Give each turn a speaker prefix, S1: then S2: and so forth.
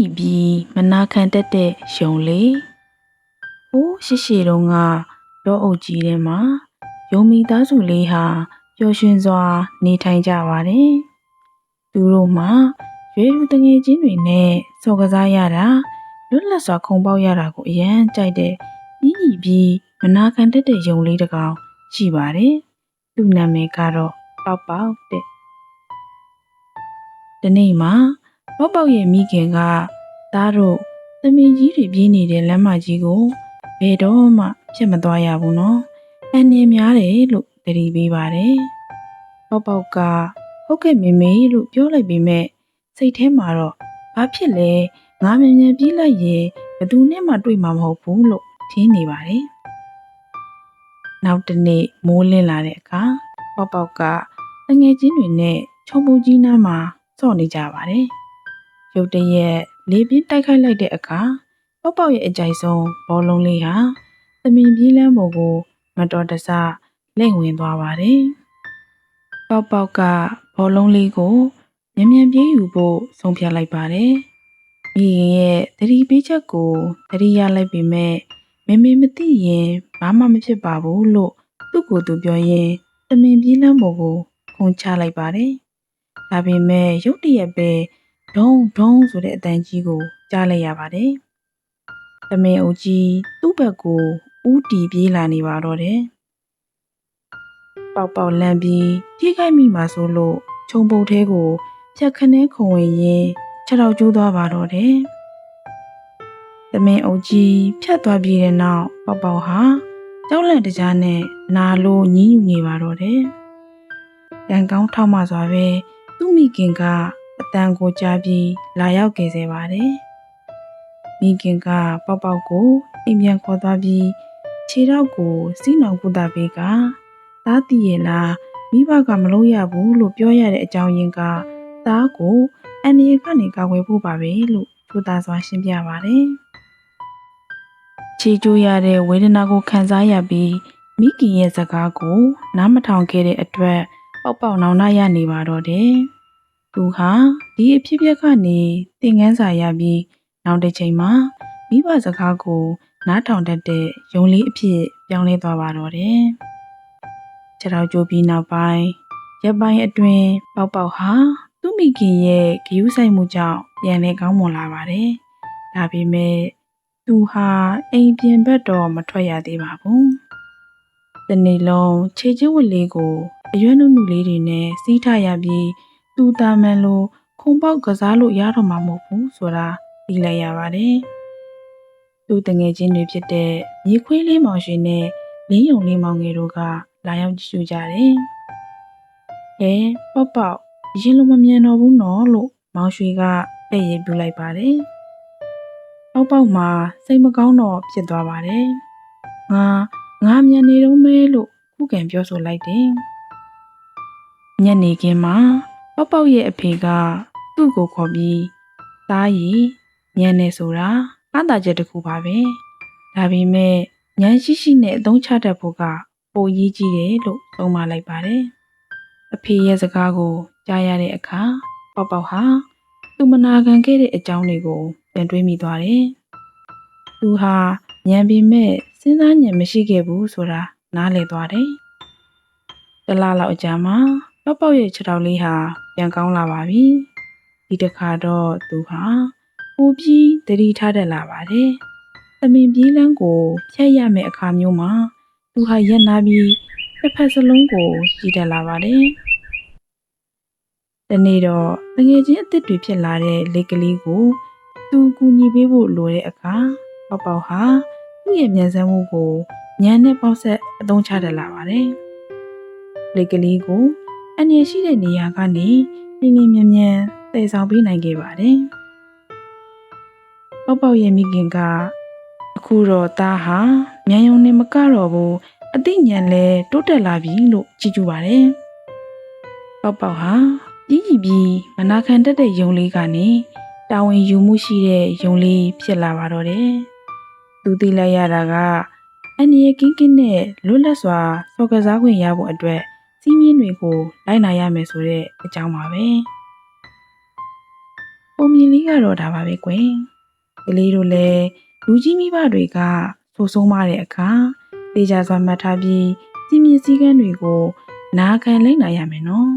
S1: ရီပြီးမနာခံတတ်တဲ့ယုံလေးဟိုးရှိရှိတုန်းကတော့အုပ်ကြီးထဲမှာယုံမိသားစုလေးဟာပျော်ရွှင်စွာ နေထိုင်ကြပါတယ်သူတို့မှာရွေးလူတငယ်ချင်းတွေနဲ့စော်ကစားရတာလွတ်လပ်စွာခုံပေါက်ရတာကိုအရန်ကြိုက်တဲ့ကြီးကြီးပြီးမနာခံတတ်တဲ့ယုံလေးတစ်ကောင်ရှိပါတယ်သူ့နာမည်ကတော့ပေါက်ပေါက်တဲ့ဒီနေ့မှာ ပေါက်ပေါက်ရဲ့မိခင်ကသားတို့သမီးကြီးတွေပြေးနေတဲ့လမ်းမကြီးကိုဘယ်တော့မှဖြစ်မသွားရဘူးနော်အန်နေများတယ်လို့တတိပေးပါတယ်ပေါက်ပေါက်ကဟုတ်ကဲ့မေမေလို့ပြောလိုက်ပေမဲ့စိတ်ထဲမှာတော့ဘာဖြစ်လဲငါမြန်မြန်ပြေးလိုက်ရင်ဘယ်သူနဲ့မှတွေ့မှာမဟုတ်ဘူးလို့ထင်နေပါတယ်နောက်တစ်နေ့မိုးလင်းလာတဲ့အခါပေါက်ပေါက်ကတငယ်ချင်းတွေနဲ့ချုံပူကြီးနားမှာစော့နေကြပါတယ် ရုတ်တရက်လေပြင်းတိုက်ခိုက်လိုက်တဲ့အခါပေါက်ပေါက်ရဲ့အကြိုက်ဆုံးဘောလုံးလေးဟာသမင်ပြေးလမ်းပေါ်ကို မတော်တဆလှည့်ဝင်သွားပါတယ်ပေါက်ပေါက်ကဘောလုံးလေးကိုမြန်မြန်ပြေးယူဖို့ဆုံးဖြတ်လိုက်ပါတယ်မိခင်ရဲ့သတိပေးချက်ကိုသတိရလိုက်ပေမဲ့မမေမသိရင်ဘာမှမဖြစ်ပါဘူးလို့သူ့ကိုယ်သူပြောရင်းတမင်ပြေးလမ်းပေါ်ကိုခုန်ချလိုက်ပါတယ်။ဒါပေမဲ့ရုတ်တရက်ပဲ ဒုံဒုံဆိုတဲ့အတန်ကြီးကိုကြားလိုက်ရပါတယ်။တမင်အုပ်ကြီးသူ့ဘက်ကိုဥတီပြေးလာနေပါတော့တယ်။ပေါက်ပေါက်လန့်ပြီးထိခိုက်မိမှဆိုလို့ခြုံပုတ်သေးကိုဖြတ်ခနဲခုံဝင်ရင်ခြေထောက်ကျိုးသွားပါတော့တယ်။သမင်အုပ်ကြီးဖြတ်သွားပြီးတဲ့နောက်ပေါက်ပေါက်ဟာကြောက်လန့်တကြားနဲ့နာလို့ညင်းညူနေပါတော့တယ်။တန်ကောင်းထောက်မှစွာပဲသူ့မိခင်က အတန်ကိုကြားပြီးလာရောက်ခဲ့စေပါတယ်။မိခင်ကပေါက်ပေါက်ကိုအိမ်ပြန်ခေါ်သွားပြီးခြေထောက်ကိုစီးနှောင်ကုသပေးကသားတည်ရလားမိဘကမလုပ်ရဘူးလို့ပြောရတဲ့အကြောင်းရင်းကသားကိုအန်ဒီကနေကာကွယ်ဖို့ပါပဲလို့ထူသားစွာရှင်းပြပါတယ်။ခြေကျိုးရတဲ့ဝေဒနာကိုခံစားရပြီးမိခင်ရဲ့စကားကို နားမထောင်ခဲ့တဲ့အတွက်ပေါက်ပေါက်နောင်နာရနေပါတော့တယ်။ သူဟာဒီအဖြစ်အပျက်ကနေသင်ခန်းစာရပြီးနောက်တစ်ချိန်မှာမိဘစကားကိုနားထောင်တတ်တဲ့ယုံလေးအဖြစ်ပြောင်းလဲသွားပါတော့တယ်။ခြေထောက်ကျိုးပြီးနောက်ပိုင်းရပ်ပိုင်းအတွင်းပေါက်ပေါက်ဟာသူ့မိခင်ရဲ့ဂယုဆိုင်မှုကြောင့်ပြန်လဲကောင်းမွန်လာပါတယ်။ဒါပေမဲ့သူဟာအိမ်ပြင်ဘက်တော့မထွက်ရသေးပါဘူး။ဒီနေ့လုံးခြေချင်းဝတ်လေးကိုအရွယ်နုနုလေးတွေနဲ့စီးထရပြီး သူတာမန်လိုခုံပေါက်ကစားလို့ရတော့မှာမဟုတ်ဘူးဆိုတာသိလိုက်ရပါတယ်။သူတငယ်ချင်းတွေဖြစ်တဲ့မြေခွေးလေးမောင်ရှင်နဲ့လင်းယုံလေးမောင်ငယ်တို့ကလာရောက်ကြည့်ရှုကြတယ်။အဲပေါက်ပေါက်ရင်လုံးမမြန်တော့ဘူးနော်လို့မောင်ရွှေကတဲ့ရပြလိုက်ပါတယ်။ပေါက်ပေါက်မှာစိတ်မကောင်းတော့ဖြစ်သွားပါတယ်။ငါငါမြန်နေတော့မဲလို့ခုခံပြောဆိုလိုက်တယ်။ညနေခင်းမှာ ပေါက်ပေါက်ရဲ့အဖေကသူ့ကိုခေါ်ပြီးသားရီညံနေဆိုတာအသာချက်တစ်ခုပါပဲ။ဒါပေမဲ့ညံရှိရှိနဲ့အသုံးချတတ်ဖို့ကပိုရေးကြီးတယ်လို့သုံးမလိုက်ပါတယ်။အဖေရဲ့စကားကိုကြားရတဲ့အခါပေါက်ပေါက်ဟာသူမနာခံခဲ့တဲ့အကြောင်းတွေကိုပြန်တွေးမိသွားတယ်။သူဟာညံပေမဲ့စဉ်းစားဉာဏ်မရှိခဲ့ဘူးဆိုတာနားလည်သွားတယ်။တလားလောက်အကြာမှာ ပေါက်ပေါက်ရဲ့ခြေထောက်လေးဟာပြန်ကောင်းလာပါပြီ။ဒီတစ်ခါတော့သူဟာပူပြီးတတိထားတတ်လာပါတယ်။သမင်ပြေးလန်းကိုဖျက်ရမယ့်အခါမျိုးမှာသူဟာရက်နာပြီးတစ်ဖက်စလုံးကိုကြည့်တတ်လာပါတယ်။တနေ့တော့တငယ်ချင်းအစ်စ်တွေဖြစ်လာတဲ့လက်ကလေးကိုသူကူညီပေးဖို့လိုတဲ့အခါပေါက်ပေါက်ဟာသူ့ရဲ့မြန်ဆန်းမှုကိုညံနဲ့ပေါက်ဆက်အသုံးချတတ်လာပါတယ်။လက်ကလေးကို အနည်းရှိတဲ့နေရာကနေလင်းလင်းမြန်မြန်တည်ဆောင်ပေးနိုင်ခဲ့ပါတယ်။ပေါက်ပေါက်ရဲ့မိခင်ကအခုတော့သားဟာမြန်ယုံနဲ့မကတော့ဘူးအသိဉာဏ်လဲတိုးတက်လာပြီလို့ကြည်ကြပါတယ်။ပေါက်ပေါက်ဟာကြီးကြီးပြီးမနာခံတတ်တဲ့ယုံလေးကနေတာဝန်ယူမှုရှိတဲ့ယုံလေးဖြစ်လာပါတော့တယ်။သူသိလိုက်ရတာကအန်ရီကင်းကင်းနဲ့လွတ်လပ်စွာစော်ကစားခွင့်ရဖို့အတွက် စီးမြင့်တွေကိုလိုက်နာရမယ်ဆိုတဲ့အကြောင်းပါပဲ။ပပုံမြင်လေးကတော့ဒါပါပဲကွယ်ကလေးတို့လည်းလူကြီးမိဘတွေကဆိုးဆုံးမတဲ့အခါတေချာစွာမှတ်ထားပြီးစီမင်းစည်းကမ်းတွေကိုနာခံလိုက်နိုင်ရမယ်နော်